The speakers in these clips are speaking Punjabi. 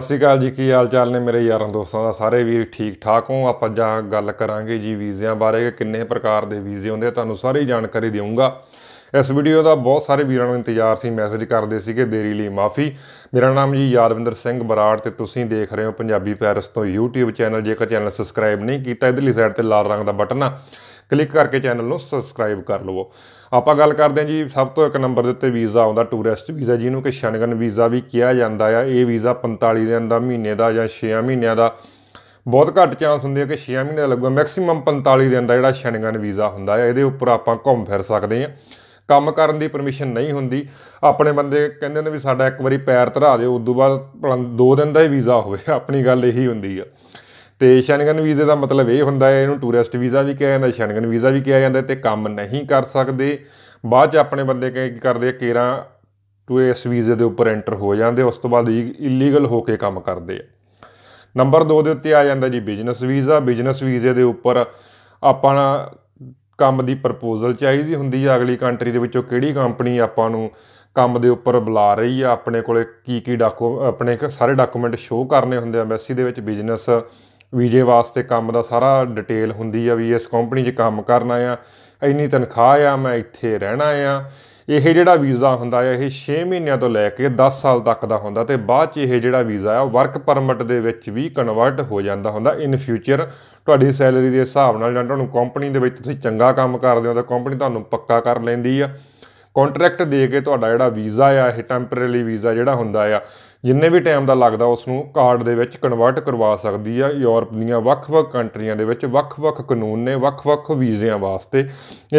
ਸਤਿ ਸ਼੍ਰੀ ਅਕਾਲ ਜੀ, ਕੀ ਹਾਲ ਚਾਲ ਨੇ ਮੇਰੇ ਯਾਰਾਂ ਦੋਸਤਾਂ ਦਾ? ਸਾਰੇ ਵੀਰ ਠੀਕ ਠਾਕ ਹੋ? ਆਪਾਂ ਜਾਂ ਗੱਲ ਕਰਾਂਗੇ ਜੀ ਵੀਜ਼ਿਆਂ ਬਾਰੇ, ਕਿ ਕਿੰਨੇ ਪ੍ਰਕਾਰ ਦੇ ਵੀਜ਼ੇ ਹੁੰਦੇ ਆ? ਤੁਹਾਨੂੰ ਸਾਰੀ ਜਾਣਕਾਰੀ ਦੇਵਾਂਗਾ ਇਸ ਵੀਡੀਓ ਦਾ ਬਹੁਤ ਸਾਰੇ ਵੀਰਾਂ ਨੂੰ ਇੰਤਜ਼ਾਰ ਸੀ, ਮੈਸੇਜ ਕਰਦੇ ਸੀਗੇ, ਦੇਰੀ ਲਈ ਮਾਫੀ। ਮੇਰਾ ਨਾਮ ਜੀ ਯਾਦਵਿੰਦਰ ਸਿੰਘ ਬਰਾੜ ਤੇ ਤੁਸੀਂ ਦੇਖ ਰਹੇ ਹੋ ਪੰਜਾਬੀ ਪੈਰਸ ਤੋਂ YouTube ਚੈਨਲ। ਜੇਕਰ ਚੈਨਲ ਸਬਸਕ੍ਰਾਈਬ ਨਹੀਂ ਕੀਤਾ, ਇਧਰਲੀ ਸਾਈਡ ਤੇ ਲਾਲ ਰੰਗ ਦਾ ਬਟਨ ਆ, ਕਲਿੱਕ ਕਰਕੇ ਚੈਨਲ ਨੂੰ ਸਬਸਕ੍ਰਾਈਬ ਕਰ ਲਵੋ। ਆਪਾਂ ਗੱਲ ਕਰਦੇ ਹਾਂ ਜੀ, ਸਭ ਤੋਂ ਇੱਕ ਨੰਬਰ ਦੇ ਉੱਤੇ ਵੀਜ਼ਾ ਆਉਂਦਾ, ਟੂਰਿਸਟ ਵੀਜ਼ਾ, ਜਿਹਨੂੰ ਕਿ ਸ਼ਨਗਨ ਵੀਜ਼ਾ ਵੀ ਕਿਹਾ ਜਾਂਦਾ ਆ। ਇਹ ਵੀਜ਼ਾ 45 ਦਿਨ ਦਾ, ਮਹੀਨੇ ਦਾ ਜਾਂ 6 ਮਹੀਨਿਆਂ ਦਾ। ਬਹੁਤ ਘੱਟ ਚਾਂਸ ਹੁੰਦੇ ਆ ਕਿ 6 ਮਹੀਨੇ ਦਾ ਲੱਗੂਗਾ। ਮੈਕਸਿਮਮ 45 ਦਿਨ ਦਾ ਜਿਹੜਾ ਸ਼ਨਗਨ ਵੀਜ਼ਾ ਹੁੰਦਾ ਆ, ਇਹਦੇ ਉੱਪਰ ਆਪਾਂ ਘੁੰਮ ਫਿਰ ਸਕਦੇ ਆ ਕੰਮ ਕਰਨ ਦੀ ਪਰਮਿਸ਼ਨ ਨਹੀਂ ਹੁੰਦੀ। ਆਪਣੇ ਬੰਦੇ ਕਹਿੰਦੇ ਨੇ ਵੀ ਸਾਡਾ ਇੱਕ ਵਾਰੀ ਪੈਰ ਧਰਾ ਦਿਓ, ਉਦੋਂ ਬਾਅਦ ਦੋ ਦਿਨ ਦਾ ਹੀ ਵੀਜ਼ਾ ਹੋਵੇ, ਆਪਣੀ ਗੱਲ ਇਹੀ ਹੁੰਦੀ ਆ। ਤੇ ਸ਼ੈਨਗਨ ਵੀਜ਼ੇ ਦਾ ਮਤਲਬ ਇਹ ਹੁੰਦਾ ਹੈ, ਇਹਨੂੰ ਟੂਰਿਸਟ ਵੀਜ਼ਾ ਵੀ ਕਿਹਾ ਜਾਂਦਾ, ਸ਼ੈਨਗਨ ਵੀਜ਼ਾ ਵੀ ਕਿਹਾ ਜਾਂਦਾ, ਤੇ ਕੰਮ ਨਹੀਂ ਕਰ ਸਕਦੇ। ਬਾਅਦ ਚ ਆਪਣੇ ਬੰਦੇ ਕੀ ਕਰਦੇ ਆ, ਕੇਰਾ ਟੂਰਿਸਟ ਵੀਜ਼ੇ ਦੇ ਉੱਪਰ ਐਂਟਰ ਹੋ ਜਾਂਦੇ, ਉਸ ਤੋਂ ਬਾਅਦ ਇਲੀਗਲ ਹੋ ਕੇ ਕੰਮ ਕਰਦੇ ਆ। ਨੰਬਰ 2 ਦੇ ਉੱਤੇ ਆ ਜਾਂਦਾ ਜੀ ਬਿਜ਼ਨਸ ਵੀਜ਼ਾ। ਬਿਜ਼ਨਸ ਵੀਜ਼ੇ ਦੇ ਉੱਪਰ ਆਪਾਂ ਕੰਮ ਦੀ ਪ੍ਰਪੋਜ਼ਲ ਚਾਹੀਦੀ ਹੁੰਦੀ ਆ, ਅਗਲੀ ਕੰਟਰੀ ਦੇ ਵਿੱਚੋਂ ਕਿਹੜੀ ਕੰਪਨੀ ਆਪਾਂ ਨੂੰ ਕੰਮ ਦੇ ਉੱਪਰ ਬੁਲਾ ਰਹੀ ਆ, ਆਪਣੇ ਕੋਲੇ ਕੀ ਕੀ ਡਾਕੂ ਆਪਣੇ ਸਾਰੇ ਡਾਕੂਮੈਂਟ ਸ਼ੋਅ ਕਰਨੇ ਹੁੰਦੇ ਆ, ਐਮਬੈਸੀ ਦੇ ਵਿੱਚ ਬਿਜ਼ਨਸ ਵੀਜ਼ੇ ਵਾਸਤੇ ਕੰਮ ਦਾ ਸਾਰਾ ਡਿਟੇਲ ਹੁੰਦੀ ਆ, ਵੀ ਇਸ ਕੰਪਨੀ 'ਚ ਕੰਮ ਕਰਨਾ ਆ, ਇੰਨੀ ਤਨਖਾਹ ਆ, ਮੈਂ ਇੱਥੇ ਰਹਿਣਾ ਆ। ਇਹ ਜਿਹੜਾ ਵੀਜ਼ਾ ਹੁੰਦਾ ਹੈ ਇਹ 6 ਮਹੀਨਿਆਂ ਤੋਂ ਲੈ ਕੇ 10 ਸਾਲ ਤੱਕ ਦਾ ਹੁੰਦਾ ਤੇ ਬਾਅਦ 'ਚ ਇਹ ਜਿਹੜਾ ਵੀਜ਼ਾ ਆ ਵਰਕ ਪਰਮਿਟ ਦੇ ਵਿੱਚ ਵੀ ਕਨਵਰਟ ਹੋ ਜਾਂਦਾ ਹੁੰਦਾ ਇਨ ਫਿਊਚਰ ਤੁਹਾਡੀ ਸੈਲਰੀ ਦੇ ਹਿਸਾਬ ਨਾਲ ਜਾਂ ਤੁਹਾਨੂੰ ਕੰਪਨੀ ਦੇ ਵਿੱਚ ਤੁਸੀਂ ਚੰਗਾ ਕੰਮ ਕਰਦੇ ਹੋ ਤਾਂ ਕੰਪਨੀ ਤੁਹਾਨੂੰ ਪੱਕਾ ਕਰ ਲੈਂਦੀ ਆ। ਕੰਟਰੈਕਟ ਦੇ ਕੇ ਤੁਹਾਡਾ ਜਿਹੜਾ ਵੀਜ਼ਾ ਆ, ਇਹ ਟੈਂਪਰੇਰੀ ਵੀਜ਼ਾ ਜਿਹੜਾ ਹੁੰਦਾ ਆ ਜਿੰਨੇ ਵੀ ਟਾਈਮ ਦਾ ਲੱਗਦਾ ਉਸ ਨੂੰ ਕਾਰਡ ਦੇ ਵਿੱਚ ਕਨਵਰਟ ਕਰਵਾ ਸਕਦੀ ਆ। ਯੂਰਪ ਦੀਆਂ ਵੱਖ-ਵੱਖ ਕੰਟਰੀਆਂ ਦੇ ਵਿੱਚ ਵੱਖ-ਵੱਖ ਕਾਨੂੰਨ ਨੇ, ਵੱਖ-ਵੱਖ ਵੀਜ਼ਿਆਂ ਵਾਸਤੇ।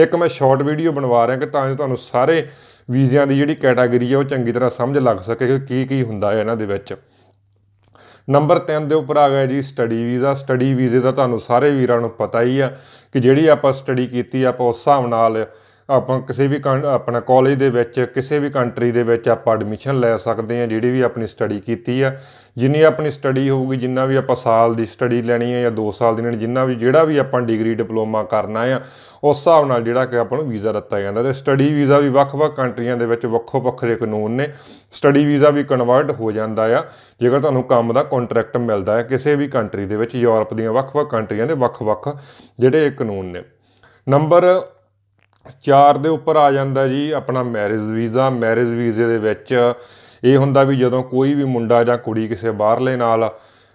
ਇੱਕ ਮੈਂ ਸ਼ਾਰਟ ਵੀਡੀਓ ਬਣਵਾ ਰਿਹਾ ਕਿ ਤਾਂ ਜੋ ਤੁਹਾਨੂੰ ਸਾਰੇ ਵੀਜ਼ਿਆਂ ਦੀ ਜਿਹੜੀ ਕੈਟਾਗਰੀ ਆ ਉਹ ਚੰਗੀ ਤਰ੍ਹਾਂ ਸਮਝ ਲੱਗ ਸਕੇ ਕਿ ਕੀ ਕੀ ਹੁੰਦਾ ਹੈ ਇਹਨਾਂ ਦੇ ਵਿੱਚ। ਨੰਬਰ 3 ਦੇ ਉੱਪਰ ਆ ਗਿਆ ਜੀ ਸਟੱਡੀ ਵੀਜ਼ਾ ਸਟੱਡੀ ਵੀਜ਼ੇ ਦਾ ਤੁਹਾਨੂੰ ਸਾਰੇ ਵੀਰਾਂ ਨੂੰ ਪਤਾ ਹੀ ਆ ਕਿ ਜਿਹੜੀ ਆਪਾਂ ਸਟੱਡੀ ਕੀਤੀ, ਆਪਾਂ ਉਸ ਹਿਸਾਬ ਨਾਲ ਆਪਾਂ ਕਿਸੇ ਵੀ ਆਪਣਾ ਕਾਲਜ ਦੇ ਵਿੱਚ, ਕਿਸੇ ਵੀ ਕੰਟਰੀ ਦੇ ਵਿੱਚ ਆਪਾਂ ਐਡਮਿਸ਼ਨ ਲੈ ਸਕਦੇ ਹਾਂ, ਜਿਹੜੀ ਵੀ ਆਪਣੀ ਸਟੱਡੀ ਕੀਤੀ ਆ। ਜਿੰਨੀ ਆਪਣੀ ਸਟੱਡੀ ਹੋਊਗੀ, ਜਿੰਨਾ ਵੀ ਆਪਾਂ ਸਾਲ ਦੀ ਸਟੱਡੀ ਲੈਣੀ ਹੈ ਜਾਂ 2 ਸਾਲ ਦੀ ਲੈਣੀ, ਜਿੰਨਾ ਵੀ, ਜਿਹੜਾ ਵੀ ਆਪਾਂ ਡਿਗਰੀ ਡਿਪਲੋਮਾ ਕਰਨਾ ਆ, ਉਸ ਹਿਸਾਬ ਨਾਲ ਜਿਹੜਾ ਕਿ ਆਪਾਂ ਨੂੰ ਵੀਜ਼ਾ ਦਿੱਤਾ ਜਾਂਦਾ। ਤੇ ਸਟੱਡੀ ਵੀਜ਼ਾ ਵੀ ਵੱਖ-ਵੱਖ ਕੰਟਰੀਆਂ ਦੇ ਵਿੱਚ ਵੱਖੋ ਵੱਖਰੇ ਕਾਨੂੰਨ ਨੇ। ਸਟੱਡੀ ਵੀਜ਼ਾ ਵੀ ਕਨਵਰਟ ਹੋ ਜਾਂਦਾ ਆ। ਜੇਕਰ ਤੁਹਾਨੂੰ ਕੰਮ ਦਾ ਕੰਟਰੈਕਟ ਮਿਲਦਾ ਹੈ, ਕਿਸੇ ਵੀ ਕੰਟਰੀ ਦੇ ਵਿੱਚ, ਯੂਰਪ ਦੀਆਂ ਵੱਖ-ਵੱਖ ਕੰਟਰੀਆਂ ਦੇ ਵੱਖ-ਵੱਖ ਜਿਹੜੇ ਕਾਨੂੰਨ ਨੇ। ਨੰਬਰ 4 ਦੇ ਉੱਪਰ ਆ ਜਾਂਦਾ ਜੀ ਆਪਣਾ ਮੈਰਿਜ ਵੀਜ਼ਾ ਮੈਰਿਜ ਵੀਜ਼ੇ ਦੇ ਵਿੱਚ ਇਹ ਹੁੰਦਾ ਵੀ ਜਦੋਂ ਕੋਈ ਵੀ ਮੁੰਡਾ ਜਾਂ ਕੁੜੀ ਕਿਸੇ ਬਾਹਰਲੇ ਨਾਲ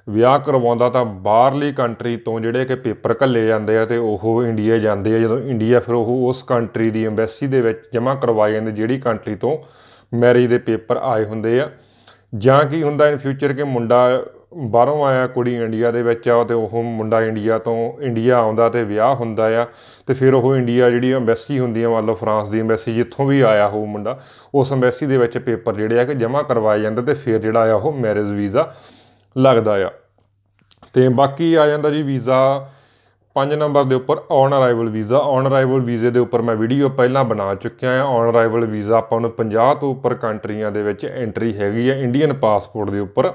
ਵਿਆਹ ਕਰਵਾਉਂਦਾ ਤਾਂ ਬਾਹਰਲੀ ਕੰਟਰੀ ਤੋਂ ਜਿਹੜੇ ਕਿ ਪੇਪਰ ਘੱਲੇ ਜਾਂਦੇ ਆ ਤੇ ਉਹ ਇੰਡੀਆ ਜਾਂਦੇ ਆ। ਜਦੋਂ ਇੰਡੀਆ ਫਿਰ ਉਹ ਉਸ ਕੰਟਰੀ ਦੀ ਐਮਬੈਸੀ ਦੇ ਵਿੱਚ ਜਮ੍ਹਾਂ ਕਰਵਾਏ ਜਾਂਦੇ ਜਿਹੜੀ ਕੰਟਰੀ ਤੋਂ ਮੈਰਿਜ ਦੇ ਪੇਪਰ ਆਏ ਹੁੰਦੇ ਆ। ਜਾਂ ਕੀ ਹੁੰਦਾ ਇਨ ਫਿਊਚਰ ਕਿ ਮੁੰਡਾ ਬਾਹਰੋਂ ਆਇਆ ਕੁੜੀ ਇੰਡੀਆ ਦੇ ਵਿੱਚ ਆ ਤੇ ਉਹ ਮੁੰਡਾ ਇੰਡੀਆ ਤੋਂ ਇੰਡੀਆ ਆਉਂਦਾ ਤੇ ਵਿਆਹ ਹੁੰਦਾ ਆ ਤੇ ਫਿਰ ਉਹ ਇੰਡੀਆ ਜਿਹੜੀ ਐਮਬੈਸੀ ਹੁੰਦੀ ਆ, ਮੰਨ ਲਓ ਫਰਾਂਸ ਦੀ ਐਮਬੈਸੀ ਜਿੱਥੋਂ ਵੀ ਆਇਆ ਉਹ ਮੁੰਡਾ, ਉਸ ਐਮਬੈਸੀ ਦੇ ਵਿੱਚ ਪੇਪਰ ਜਿਹੜੇ ਆ ਕਿ ਜਮ੍ਹਾਂ ਕਰਵਾਏ ਜਾਂਦੇ ਤੇ ਫਿਰ ਜਿਹੜਾ ਆ ਉਹ ਮੈਰਿਜ ਵੀਜ਼ਾ ਲੱਗਦਾ ਆ। ਤੇ ਬਾਕੀ ਆ ਜਾਂਦਾ ਜੀ ਵੀਜ਼ਾ 5 ਨੰਬਰ ਦੇ ਉੱਪਰ on arrival visa, on arrival ਵੀਜ਼ੇ ਦੇ ਉੱਪਰ ਮੈਂ ਵੀਡੀਓ ਪਹਿਲਾਂ ਬਣਾ ਚੁੱਕਿਆ ਆ। ਔਨ ਅਰਾਈਵਲ ਵੀਜ਼ਾ ਆਪਾਂ ਨੂੰ 50 ਤੋਂ ਉੱਪਰ ਕੰਟਰੀਆਂ ਦੇ ਵਿੱਚ ਐਂਟਰੀ ਹੈਗੀ ਆ ਇੰਡੀਅਨ ਪਾਸਪੋਰਟ ਦੇ ਉੱਪਰ।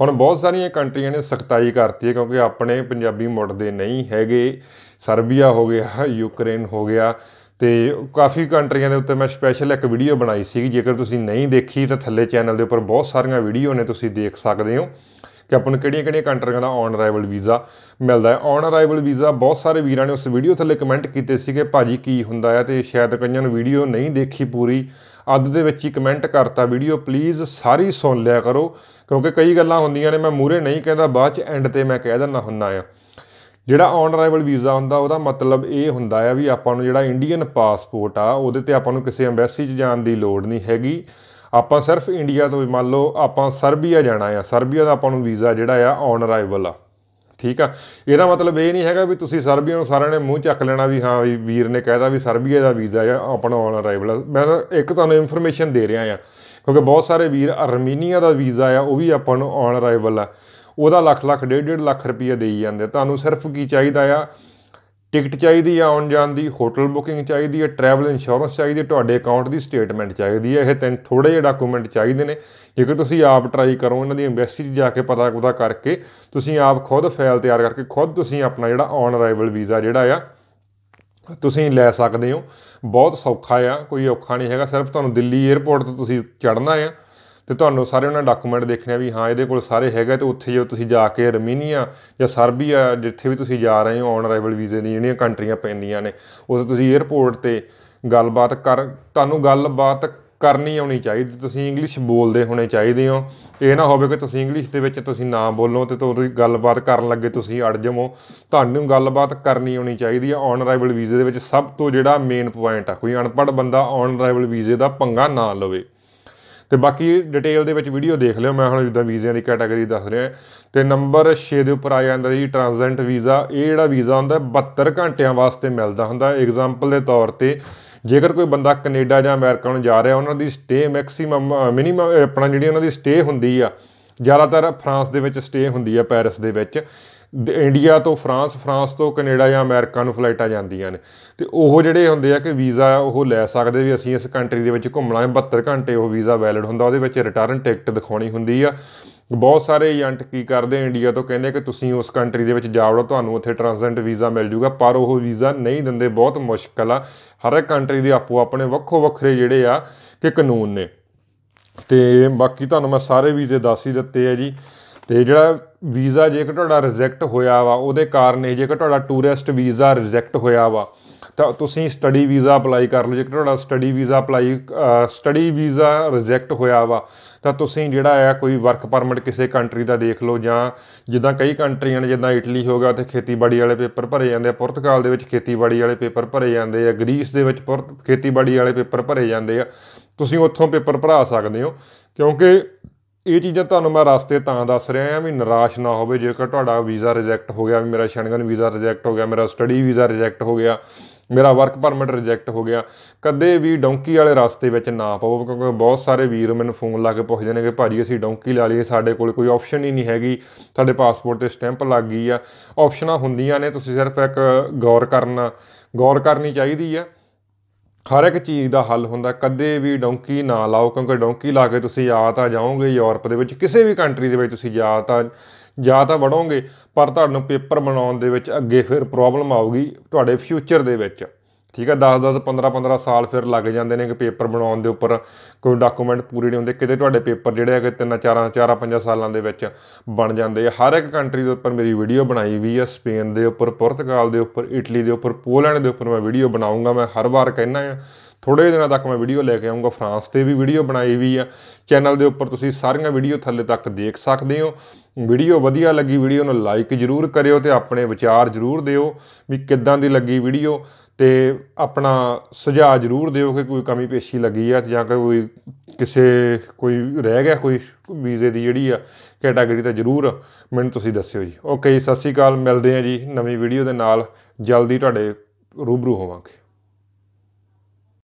ਹੁਣ ਬਹੁਤ ਸਾਰੀਆਂ ਕੰਟਰੀਆਂ ਨੇ ਸਖਤਾਈ ਕਰਤੀ ਹੈ ਕਿਉਂਕਿ ਆਪਣੇ ਪੰਜਾਬੀ ਮੁੜਦੇ ਨਹੀਂ ਹੈਗੇ। ਸਰਬੀਆ ਹੋ ਗਿਆ, ਯੂਕਰੇਨ ਹੋ ਗਿਆ ਤੇ ਕਾਫੀ ਕੰਟਰੀਆਂ ਦੇ ਉੱਤੇ ਮੈਂ ਸਪੈਸ਼ਲ ਇੱਕ ਵੀਡੀਓ ਬਣਾਈ ਸੀ ਜੇਕਰ ਤੁਸੀਂ ਨਹੀਂ ਦੇਖੀ ਤਾਂ ਥੱਲੇ ਚੈਨਲ ਦੇ ਉੱਪਰ ਬਹੁਤ ਸਾਰੀਆਂ ਵੀਡੀਓ ਨੇ, ਤੁਸੀਂ ਦੇਖ ਸਕਦੇ ਹੋ। ਕਿ ਆਪਾਂ ਨੂੰ ਕਿਹੜੀਆਂ-ਕਿਹੜੀਆਂ ਕੰਟਰੀਆਂ ਦਾ ਔਨ ਅਰਾਈਵਲ ਵੀਜ਼ਾ ਮਿਲਦਾ ਹੈ। ਔਨ ਅਰਾਈਵਲ ਵੀਜ਼ਾ ਬਹੁਤ ਸਾਰੇ ਵੀਰਾਂ ਨੇ ਉਸ ਵੀਡੀਓ ਥੱਲੇ ਕਮੈਂਟ ਕੀਤੇ ਸੀਗੇ, ਭਾਜੀ ਕੀ ਹੁੰਦਾ ਹੈ ਤੇ ਸ਼ਾਇਦ ਕਈਆਂ ਨੂੰ ਵੀਡੀਓ ਨਹੀਂ ਦੇਖੀ ਪੂਰੀ। ਅੱਧ ਦੇ ਵਿੱਚ ਹੀ ਕਮੈਂਟ ਕਰਤਾ ਵੀਡੀਓ ਪਲੀਜ਼ ਸਾਰੀ ਸੁਣ ਲਿਆ ਕਰੋ। ਕਿਉਂਕਿ ਕਈ ਗੱਲਾਂ ਹੁੰਦੀਆਂ ਨੇ, ਮੈਂ ਮੂਰੇ ਨਹੀਂ ਕਹਿੰਦਾ, ਬਾਅਦ ਚ ਐਂਡ ਤੇ ਮੈਂ ਕਹਿ ਦਿੰਦਾ ਹੁੰਦਾ ਆ। ਜਿਹੜਾ ਔਨ ਅਰਾਈਵਲ ਵੀਜ਼ਾ ਹੁੰਦਾ, ਉਹਦਾ ਮਤਲਬ ਇਹ ਹੁੰਦਾ ਆ ਵੀ ਆਪਾਂ ਨੂੰ ਜਿਹੜਾ ਇੰਡੀਅਨ ਪਾਸਪੋਰਟ ਆ, ਉਹਦੇ ਤੇ ਆਪਾਂ ਨੂੰ ਕਿਸੇ ਐਮਬੈਸੀ 'ਚ ਜਾਣ ਦੀ ਲੋੜ ਨਹੀਂ ਹੈਗੀ। ਆਪਾਂ ਸਿਰਫ ਇੰਡੀਆ ਤੋਂ ਵੀ ਮੰਨ ਲਓ ਆਪਾਂ ਸਰਬੀਆ ਜਾਣਾ ਆ, ਸਰਬੀਆ ਦਾ ਆਪਾਂ ਨੂੰ ਵੀਜ਼ਾ ਜਿਹੜਾ ਆ ਔਨ ਅਰਾਈਵਲ ਆ। ਠੀਕ ਆ? ਇਹਦਾ ਮਤਲਬ ਇਹ ਨਹੀਂ ਹੈਗਾ ਵੀ ਤੁਸੀਂ ਸਰਬੀਆ ਨੂੰ ਸਾਰਿਆਂ ਨੇ ਮੂੰਹ ਚੱਕ ਲੈਣਾ ਵੀ ਹਾਂ ਵੀ ਵੀਰ ਨੇ ਕਹਿਦਾ ਵੀ ਸਰਬੀਆ ਦਾ ਵੀਜ਼ਾ ਆ, ਆਪਣਾ ਔਨ ਅਰਾਈਵਲ ਮੈਂ ਇੱਕ ਤੁਹਾਨੂੰ ਇਨਫੋਰਮੇਸ਼ਨ ਦੇ ਰਿਹਾ ਆ, ਕਿਉਂਕਿ ਬਹੁਤ ਸਾਰੇ ਵੀਰ ਅਰਮੀਨੀਆ ਦਾ ਵੀਜ਼ਾ ਆ, ਉਹ ਵੀ ਆਪਾਂ ਨੂੰ ਔਨ ਅਰਾਈਵਲ ਆ। ਉਹਦਾ ਲੱਖ ਲੱਖ ਡੇਢ ਡੇਢ ਲੱਖ ਰੁਪਏ ਦੇਈ ਜਾਂਦੇ ਤੁਹਾਨੂੰ ਸਿਰਫ ਕੀ ਚਾਹੀਦਾ ਆ ਟਿਕਟ ਚਾਹੀਦੀ ਆ, ਆਉਣ ਜਾਣ ਦੀ, ਹੋਟਲ ਬੁਕਿੰਗ ਚਾਹੀਦੀ ਹੈ ਟਰੈਵਲ ਇੰਸ਼ੋਰੈਂਸ ਚਾਹੀਦੀ ਹੈ ਤੁਹਾਡੇ ਅਕਾਊਂਟ ਦੀ ਸਟੇਟਮੈਂਟ ਚਾਹੀਦੀ ਹੈ ਇਹ ਤਿੰਨ ਥੋੜੇ ਜਿਹੇ ਡਾਕੂਮੈਂਟ ਚਾਹੀਦੇ ਨੇ। ਜੇਕਰ ਤੁਸੀਂ ਆਪ ਟਰਾਈ ਕਰੋ ਇਹਨਾਂ ਦੀ ਐਮਬੈਸੀ 'ਚ ਜਾ ਕੇ ਪਤਾ ਕੁਦਾ ਕਰਕੇ, ਤੁਸੀਂ ਆਪ ਖੁਦ ਫਾਈਲ ਤਿਆਰ ਕਰਕੇ, ਖੁਦ ਤੁਸੀਂ ਆਪਣਾ ਜਿਹੜਾ ਔਨ ਅਰਾਈਵਲ ਵੀਜ਼ਾ ਜਿਹੜਾ ਆ, ਤੁਸੀਂ ਲੈ ਸਕਦੇ ਹੋ। ਬਹੁਤ ਸੌਖਾ ਆ, ਕੋਈ ਔਖਾ ਨਹੀਂ ਹੈਗਾ, ਸਿਰਫ ਤੁਹਾਨੂੰ ਦਿੱਲੀ 에ਅਰਪੋਰਟ ਤੋਂ ਤੁਸੀਂ ਚੜਨਾ ਆ। ਤੇ ਤੁਹਾਨੂੰ ਸਾਰੇ ਉਹਨਾਂ ਡਾਕੂਮੈਂਟ ਦੇਖਣੇ ਆ ਵੀ ਹਾਂ, ਇਹਦੇ ਕੋਲ ਸਾਰੇ ਹੈਗੇ ਤੇ ਉੱਥੇ ਜੋ ਤੁਸੀਂ ਜਾ ਕੇ ਅਰਮੀਨੀਆ ਜਾਂ ਸਰਬੀਆ ਜਿੱਥੇ ਵੀ ਤੁਸੀਂ ਜਾ ਰਹੇ ਹੋ ਔਨ ਅਰਾਈਵਲ ਵੀਜ਼ੇ ਦੀ ਜਿਹੜੀਆਂ ਕੰਟਰੀਆਂ ਪੈਂਦੀਆਂ ਨੇ, ਉੱਥੇ ਤੁਸੀਂ 에ਅਰਪੋਰਟ ਤੇ ਗੱਲਬਾਤ ਕਰ, ਤੁਹਾਨੂੰ ਗੱਲਬਾਤ ਕਰਨੀ ਆਉਣੀ ਚਾਹੀਦੀ, ਤੁਸੀਂ ਇੰਗਲਿਸ਼ ਬੋਲਦੇ ਹੋਣੇ ਚਾਹੀਦੇ ਹੋ। ਇਹ ਨਾ ਹੋਵੇ ਕਿ ਤੁਸੀਂ ਇੰਗਲਿਸ਼ ਦੇ ਵਿੱਚ ਤੁਸੀਂ ਨਾ ਬੋਲੋ ਤੇ ਤੁਸੀਂ ਗੱਲਬਾਤ ਕਰਨ ਲੱਗੇ ਤੁਸੀਂ ਅੜ ਜਾਵੋ ਤੁਹਾਨੂੰ ਗੱਲਬਾਤ ਕਰਨੀ ਆਉਣੀ ਚਾਹੀਦੀ ਆ ਔਨ ਅਰਾਈਵਲ ਵੀਜ਼ੇ ਦੇ ਵਿੱਚ ਸਭ ਤੋਂ ਜਿਹੜਾ ਮੇਨ ਪੁਆਇੰਟ ਆ, ਕੋਈ ਅਨਪੜ੍ਹ ਬੰਦਾ ਔਨ ਅਰਾਈਵਲ ਵੀਜ਼ੇ ਦਾ ਪੰਗਾ ਨਾ ਲਵੇ। ਤੇ ਬਾਕੀ ਡਿਟੇਲ ਦੇ ਵਿੱਚ ਵੀਡੀਓ ਦੇਖ ਲਿਓ, ਮੈਂ ਹੁਣ ਜਿੱਦਾਂ ਵੀਜ਼ਿਆਂ ਦੀ ਕੈਟਾਗਰੀ ਦੱਸ ਰਿਹਾ। ਤੇ ਨੰਬਰ 6 ਦੇ ਉੱਪਰ ਆ ਜਾਂਦਾ ਜੀ ਟ੍ਰਾਂਜ਼ੈਂਟ ਵੀਜ਼ਾ ਇਹ ਜਿਹੜਾ ਵੀਜ਼ਾ ਹੁੰਦਾ 72 ਘੰਟਿਆਂ ਵਾਸਤੇ ਮਿਲਦਾ ਹੁੰਦਾ। ਐਗਜ਼ਾਮਪਲ ਦੇ ਤੌਰ ਤੇ ਜੇਕਰ ਕੋਈ ਬੰਦਾ ਕੈਨੇਡਾ ਜਾਂ ਅਮਰੀਕਾ ਨੂੰ ਜਾ ਰਿਹਾ, ਉਹਨਾਂ ਦੀ ਸਟੇ ਮੈਕਸਿਮਮ ਮਿਨੀਮਮ ਆਪਣਾ ਜਿਹੜੀ ਉਹਨਾਂ ਦੀ ਸਟੇ ਹੁੰਦੀ ਆ, ਜ਼ਿਆਦਾਤਰ ਫਰਾਂਸ ਦੇ ਵਿੱਚ ਸਟੇ ਹੁੰਦੀ ਆ, ਪੈਰਿਸ ਦੇ ਵਿੱਚ। ਇੰਡੀਆ ਤੋਂ ਫਰਾਂਸ ਫਰਾਂਸ ਤੋਂ ਕੈਨੇਡਾ ਜਾਂ ਅਮਰੀਕਾ ਨੂੰ ਫਲਾਈਟਾਂ ਜਾਂਦੀਆਂ ਨੇ। ਤੇ ਉਹ ਜਿਹੜੇ ਹੁੰਦੇ ਆ ਕਿ ਵੀਜ਼ਾ ਉਹ ਲੈ ਸਕਦੇ ਵੀ ਅਸੀਂ ਇਸ ਕੰਟਰੀ ਦੇ ਵਿੱਚ ਘੁੰਮਣਾ ਹੈ 72 ਘੰਟੇ ਉਹ ਵੀਜ਼ਾ ਵੈਲਿਡ ਹੁੰਦਾ, ਉਹਦੇ ਵਿੱਚ ਰਿਟਰਨ ਟਿਕਟ ਦਿਖਾਉਣੀ ਹੁੰਦੀ ਆ। ਬਹੁਤ ਸਾਰੇ ਏਜੰਟ ਕੀ ਕਰਦੇ ਇੰਡੀਆ ਤੋਂ ਕਹਿੰਦੇ ਕਿ ਤੁਸੀਂ ਉਸ ਕੰਟਰੀ ਦੇ ਵਿੱਚ ਜਾਵੜੋ ਤੁਹਾਨੂੰ ਉੱਥੇ ਟ੍ਰਾਂਜ਼ਿਟ ਵੀਜ਼ਾ ਮਿਲ ਜੂਗਾ, ਪਰ ਉਹ ਵੀਜ਼ਾ ਨਹੀਂ ਦਿੰਦੇ, ਬਹੁਤ ਮੁਸ਼ਕਲ ਆ। ਹਰ ਇੱਕ ਕੰਟਰੀ ਦੇ ਆਪੋ ਆਪਣੇ ਵੱਖੋ ਵੱਖਰੇ ਜਿਹੜੇ ਆ ਕਿ ਕਾਨੂੰਨ ਨੇ। ਤੇ ਬਾਕੀ ਤੁਹਾਨੂੰ ਮੈਂ ਸਾਰੇ ਵੀਜ਼ੇ ਦੱਸ ਹੀ ਦਿੱਤੇ ਆ ਜੀ। ਤੇ ਜਿਹੜਾ ਵੀਜ਼ਾ ਜੇਕਰ ਤੁਹਾਡਾ ਰਿਜੈਕਟ ਹੋਇਆ ਵਾ, ਉਹਦੇ ਕਾਰਨ ਇਹ ਜੇਕਰ ਤੁਹਾਡਾ ਟੂਰਿਸਟ ਵੀਜ਼ਾ ਰਿਜੈਕਟ ਹੋਇਆ ਵਾ, ਤਾਂ ਤੁਸੀਂ ਸਟੱਡੀ ਵੀਜ਼ਾ ਅਪਲਾਈ ਕਰ ਲਓ। ਜੇਕਰ ਤੁਹਾਡਾ study visa apply study visa reject ਹੋਇਆ ਵਾ, ਤਾਂ ਤੁਸੀਂ ਜਿਹੜਾ ਆ ਕੋਈ ਵਰਕ ਪਰਮਿਟ ਕਿਸੇ ਕੰਟਰੀ ਦਾ ਦੇਖ ਲਓ ਜਾਂ ਜਿੱਦਾਂ ਕਈ ਕੰਟਰੀਆਂ ਨੇ ਜਿੱਦਾਂ ਇਟਲੀ ਹੋ ਗਿਆ ਤੇ ਖੇਤੀਬਾੜੀ ਵਾਲੇ ਪੇਪਰ ਭਰੇ ਜਾਂਦੇ ਆ, ਪੁਰਤਗਾਲ ਦੇ ਵਿੱਚ ਖੇਤੀਬਾੜੀ ਵਾਲੇ ਪੇਪਰ ਭਰੇ ਜਾਂਦੇ ਆ, ਗ੍ਰੀਸ ਦੇ ਵਿੱਚ ਖੇਤੀਬਾੜੀ ਵਾਲੇ ਪੇਪਰ ਭਰੇ ਜਾਂਦੇ ਆ। ਤੁਸੀਂ ਉੱਥੋਂ ਪੇਪਰ ਭਰਾ ਸਕਦੇ ਹੋ, ਕਿਉਂਕਿ ਇਹ ਚੀਜ਼ਾਂ ਤੁਹਾਨੂੰ ਮੈਂ ਰਸਤੇ ਤਾਂ ਦੱਸ ਰਿਹਾ ਹਾਂ ਵੀ ਨਿਰਾਸ਼ ਨਾ ਹੋਵੇ, ਜੇਕਰ ਤੁਹਾਡਾ ਵੀਜ਼ਾ ਰਿਜੈਕਟ ਹੋ ਗਿਆ, ਵੀ ਮੇਰਾ ਸ਼ੈਂਗਨ ਵੀਜ਼ਾ ਰਿਜੈਕਟ ਹੋ ਗਿਆ, ਮੇਰਾ ਸਟੱਡੀ ਵੀਜ਼ਾ ਰਿਜੈਕਟ ਹੋ ਗਿਆ, ਮੇਰਾ ਵਰਕ ਪਰਮਿਟ ਰਿਜੈਕਟ ਹੋ ਗਿਆ, ਕਦੇ ਵੀ ਡੌਂਕੀ ਵਾਲੇ ਰਸਤੇ ਵਿੱਚ ਨਾ ਪਾਓ ਕਿਉਂਕਿ ਬਹੁਤ ਸਾਰੇ ਵੀਰ ਮੈਨੂੰ ਫੋਨ ਲਾ ਕੇ ਪੁੱਛਦੇ ਨੇ ਕਿ ਭਾਜੀ ਅਸੀਂ ਡੌਂਕੀ ਲਾ ਲਈਏ, ਸਾਡੇ ਕੋਲ ਕੋਈ ਆਪਸ਼ਨ ਹੀ ਨਹੀਂ ਹੈਗੀ, ਸਾਡੇ ਪਾਸਪੋਰਟ ਤੇ ਸਟੈਂਪ ਲੱਗ ਗਈ ਆ ਆਪਸ਼ਨਾਂ ਹੁੰਦੀਆਂ ਨੇ, ਤੁਸੀਂ ਸਿਰਫ ਇੱਕ ਗੌਰ ਕਰਨਾ, ਗੌਰ ਕਰਨੀ ਚਾਹੀਦੀ ਆ। ਹਰ ਇੱਕ ਚੀਜ਼ ਦਾ ਹੱਲ ਹੁੰਦਾ, ਕਦੇ ਵੀ ਡੌਂਕੀ ਨਾ ਲਾਓ, ਕਿਉਂਕਿ ਡੌਂਕੀ ਲਾ ਕੇ ਤੁਸੀਂ ਆ ਤਾਂ ਜਾਓਗੇ ਯੂਰਪ ਦੇ ਵਿੱਚ, ਕਿਸੇ ਵੀ ਕੰਟਰੀ ਦੇ ਵਿੱਚ ਤੁਸੀਂ ਜਾ ਤਾਂ, ਜਾਂ ਤਾਂ ਵੜੋਗੇ, ਪਰ ਤੁਹਾਨੂੰ ਪੇਪਰ ਬਣਾਉਣ ਦੇ ਵਿੱਚ ਅੱਗੇ ਫਿਰ ਪ੍ਰੋਬਲਮ ਆਊਗੀ ਤੁਹਾਡੇ ਫਿਊਚਰ ਦੇ ਵਿੱਚ। ਠੀਕ ਹੈ 10 10 15 15 ਸਾਲ ਫਿਰ ਲੱਗ ਜਾਂਦੇ ਨੇ ਕਿ ਪੇਪਰ ਬਣਾਉਣ ਦੇ ਉੱਪਰ ਕੋਈ ਡਾਕੂਮੈਂਟ ਪੂਰੇ ਨਹੀਂ ਹੁੰਦੇ, ਕਿਤੇ ਤੁਹਾਡੇ ਪੇਪਰ ਜਿਹੜੇ ਹੈਗੇ ਤਿੰਨ, ਚਾਰਾਂ ਚਾਰਾਂ, ਪੰਜਾਂ ਸਾਲਾਂ ਦੇ ਵਿੱਚ ਬਣ ਜਾਂਦੇ ਆ। ਹਰ ਇੱਕ ਕੰਟਰੀ ਦੇ ਉੱਪਰ ਮੇਰੀ ਵੀਡੀਓ ਬਣਾਈ ਵੀ ਆ ਸਪੇਨ ਦੇ ਉੱਪਰ ਪੁਰਤਗਾਲ ਦੇ ਉੱਪਰ ਇਟਲੀ ਦੇ ਉੱਪਰ ਪੋਲੈਂਡ ਦੇ ਉੱਪਰ ਮੈਂ ਵੀਡੀਓ ਬਣਾਉਂਗਾ ਮੈਂ ਹਰ ਵਾਰ ਕਹਿਣਾ ਆ। ਥੋੜੇ ਦਿਨਾਂ ਤੱਕ ਮੈਂ ਵੀਡੀਓ ਲੈ ਕੇ ਆਉਂਗਾ ਫਰਾਂਸ ਤੇ ਵੀ ਵੀਡੀਓ ਬਣਾਈ ਵੀ ਆ। ਚੈਨਲ ਦੇ ਉੱਪਰ ਤੁਸੀਂ ਸਾਰੀਆਂ ਵੀਡੀਓ ਥੱਲੇ ਤੱਕ ਦੇਖ ਸਕਦੇ ਹੋ। ਵੀਡੀਓ ਵਧੀਆ ਲੱਗੀ ਵੀਡੀਓ ਨੂੰ ਲਾਈਕ ਜਰੂਰ ਕਰਿਓ ਤੇ ਆਪਣੇ ਵਿਚਾਰ ਜਰੂਰ ਦਿਓ ਵੀ ਕਿੱਦਾਂ ਦੀ ਲੱਗੀ ਵੀਡੀਓ ਤੇ ਆਪਣਾ ਸੁਝਾਅ ਜਰੂਰ ਦਿਓ ਕਿ ਕੋਈ ਕਮੀ ਪੇਸ਼ੀ ਲੱਗੀ ਆ ਜਾਂ ਕੋਈ ਕਿਸੇ, ਕੋਈ ਰਹਿ ਗਿਆ ਕੋਈ ਵੀਜ਼ੇ ਦੀ ਜਿਹੜੀ ਆ ਕੈਟਾਗਰੀ ਤਾਂ ਜਰੂਰ ਮੈਨੂੰ ਤੁਸੀਂ ਦੱਸਿਓ ਜੀ। ਓਕੇ ਜੀ, ਸਤਿ ਸ਼੍ਰੀ ਅਕਾਲ, ਮਿਲਦੇ ਆ ਜੀ ਨਵੀਂ ਵੀਡੀਓ ਦੇ ਨਾਲ। ਜਲਦੀ ਤੁਹਾਡੇ ਰੂਬਰੂ ਹੋਵਾਂਗੇ।